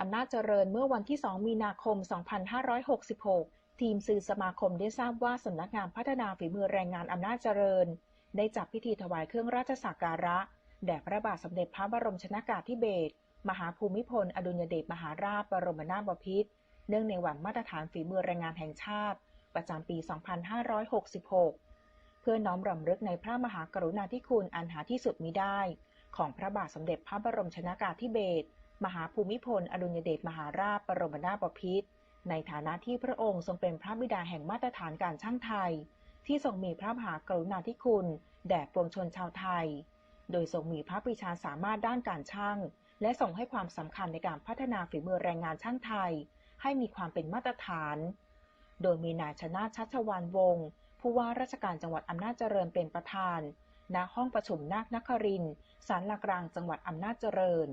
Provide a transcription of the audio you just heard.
อำนาจเจริญเมื่อวันที่ 2 มีนาคม 2566 ทีมสื่อสมาคมได้ทราบว่าสำนักงานพัฒนาฝีมือแรงงานอำนาจเจริญ ได้จัดพิธีถวายเครื่องราชสักการะ แด่พระบาทสมเด็จพระบรมชนากาธิเบศร มหาภูมิพล อดุลยเดชมหาราชบรมนาถบพิตร เนื่องในวันมาตรฐานฝีมือแรงงานแห่งชาติ ประจำปี 2566 เพื่อน้อมรำลึกในพระมหากรุณาธิคุณอันหาที่สุดมิได้ ของพระบาทสมเด็จพระบรมชนากาธิเบศร มหาภูมิพล อดุลยเดชมหาราชบรมนาถบพิตรในฐานะที่พระองค์ทรงเป็นพระบิดาแห่งมาตรฐานการช่างไทย ที่ทรงมีพระมหากรุณาธิคุณแด่ปวงชนชาวไทย โดยทรงมีพระปรีชาสามารถด้านการช่าง และทรงให้ความสำคัญในการพัฒนาฝีมือแรงงานช่างไทย ให้มีความเป็นมาตรฐาน โดยมีนายชนาชัชวานวงศ์ผู้ว่าราชการจังหวัดอำนาจเจริญเป็นประธานณห้องประชุมนาคนครินทร์ศาลหลักกลางจังหวัดอำนาจเจริญ